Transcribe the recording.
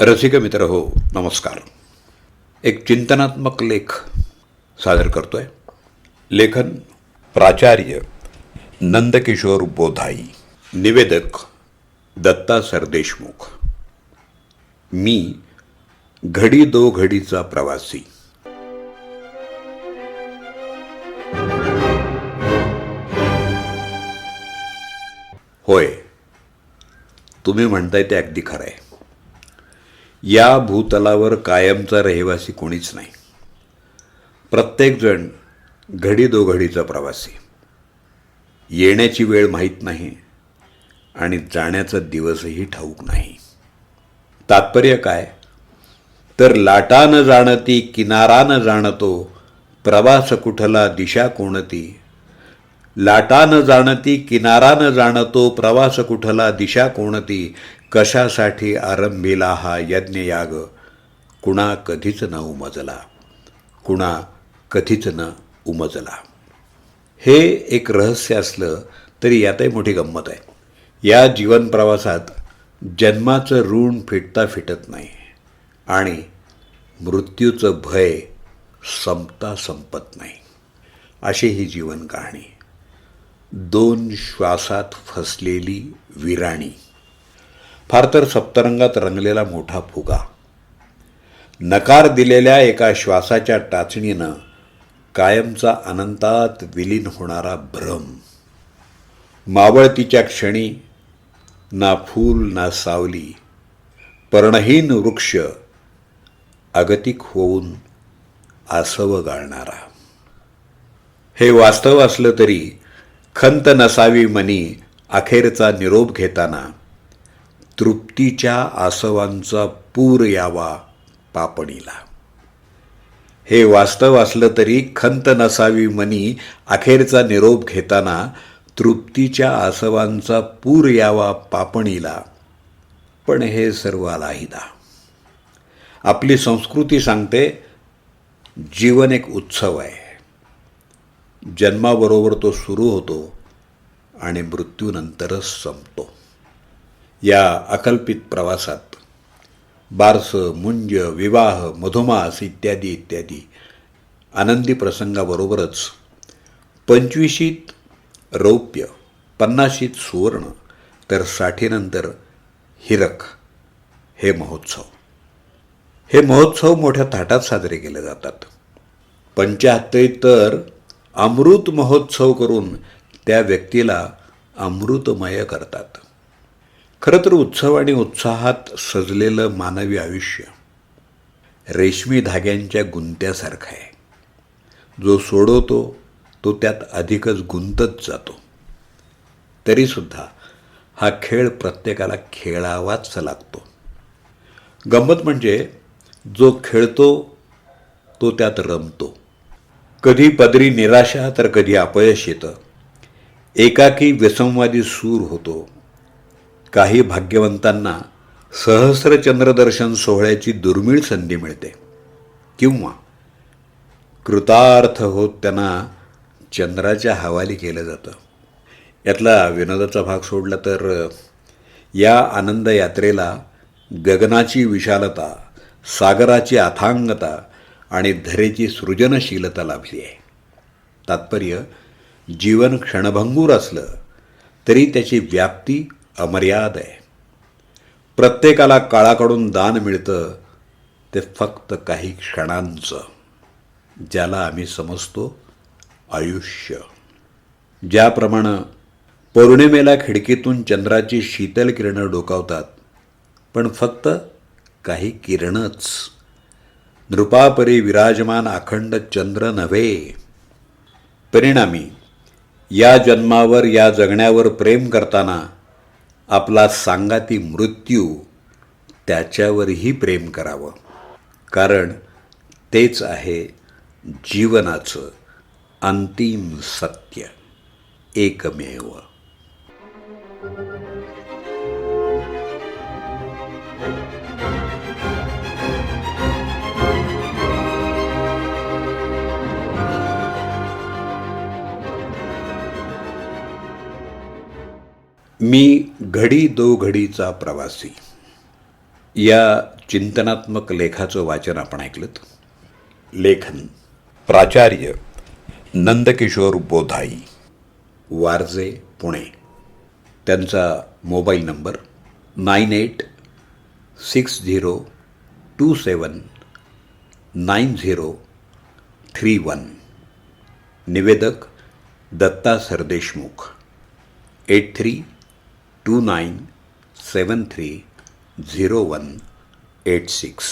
रसिक मित्र हो नमस्कार. एक चिंतनात्मक लेख सादर करतोय. लेखन प्राचार्य नंदकिशोर बोधाई. निवेदक दत्ता सरदेशमुख मी घडी दो घडीचा प्रवासी. होय. तुम्ही म्हणताय ते अगदी खरं आहे या भूतलावर कायमचा रहिवासी कोणीच नाही. प्रत्येकजण घडी दोघडीचा प्रवासी. येण्याची वेळ माहीत नाही आणि जाण्याचा दिवसही ठाऊक नाही. तात्पर्य काय? तर लाटा न जाणती किनारा न जाणतो प्रवास कुठला दिशा कोणती? लाटा न जाणती किनारा न जाणतो प्रवास कुठला दिशा कोणती? कशासाठी आरंभिला हा यज्ञयाग? कुणा कधीच न उमजला. कुणा कधीच न उमजला. हे एक रहस्य असलं तरी यातही मोठी गंमत आहे. या जीवन प्रवासात जन्माचं ऋण फिटता फिटत नाही आणि मृत्यूचं भय संपता संपत नाही. अशी ही जीवन कहाणी. दोन श्वासात फसलेली विराणी. फार तर सप्तरंगात रंगलेला मोठा फुगा. नकार दिलेल्या एका श्वासाच्या टाचणीनं कायमचा अनंतात विलीन होणारा भ्रम. मावळतीच्या क्षणी ना फूल ना सावली पर्णहीन वृक्ष अगतिक होऊन आसव गाळणारा. हे वास्तव असलं तरी खंत नसावी मनी अखेरचा निरोप घेताना तृप्तीच्या आसवांचा पूर यावा पापणीला. हे वास्तव असलं तरी खंत नसावी मनी अखेरचा निरोप घेताना तृप्तीच्या आसवांचा पूर यावा पापणीला. पण हे सर्व अलाहिदा आपली संस्कृती सांगते जीवन एक उत्सव आहे. जन्माबरोबर तो सुरू होतो आणि मृत्यूनंतरच संपतो. या अकल्पित प्रवासात. बारसं मुंज विवाह मधुमास इत्यादी इत्यादी. आनंदी प्रसंगाबरोबरच पंचवीशीत रौप्य पन्नाशीत सुवर्ण तर साठीनंतर हिरक हे महोत्सव. हे महोत्सव मोठ्या थाटात साजरे केले जातात. पंचाहत्तरीत तर अमृत महोत्सव करून त्या व्यक्तीला अमृतमय करतात. खरं तर उत्सव आणि उत्साहात सजलेलं मानवी आयुष्य रेशमी धाग्यांच्या गुंत्यासारखं आहे. जो सोडवतो तो त्यात अधिकच गुंतत जातो. तरीसुद्धा हा खेळ प्रत्येकाला खेळावाच लागतो. गंमत म्हणजे जो खेळतो तो त्यात रमतो. कधी पदरी निराशा तर कधी अपयश येतं. एकाकी व्यसंवादी सूर होतो. काही भाग्यवंतांना सहस्र चंद्रदर्शन सोहळ्याची दुर्मिळ संधी मिळते. किंवा कृतार्थ होत त्यांना चंद्राच्या हवाली केलं जातं. यातला विनोदाचा भाग सोडला तर या आनंद यात्रेला गगनाची विशालता सागराची अथांगता आणि धरेची सृजनशीलता लाभली आहे. तात्पर्य जीवन क्षणभंगूर असलं तरी त्याची व्याप्ती अमर्याद आहे. प्रत्येकाला काळाकडून दान मिळतं ते फक्त काही क्षणांचं ज्याला आम्ही समजतो आयुष्य. ज्याप्रमाणे पौर्णिमेला खिडकीतून चंद्राची शीतल किरणं डोकावतात पण फक्त काही किरणच. नृपापरी विराजमान अखंड चंद्र नव्हे. परिणामी या जन्मावर या जगण्यावर प्रेम करताना आपला सांगाती मृत्यू त्याच्यावरही प्रेम करावं. कारण तेच आहे जीवनाचं अंतिम सत्य. एकमेव. मी घडी दो घडीचा प्रवासी. या चिंतनात्मक लेखाचं वाचन आपण ऐकलं लेखन प्राचार्य नंदकिशोर बोधाई वारजे पुणे. त्यांचा mobile number nine eight six zero two seven nine zero three one. निवेदक Datta Sardeshmukh. Eight three two nine seven three zero one eight six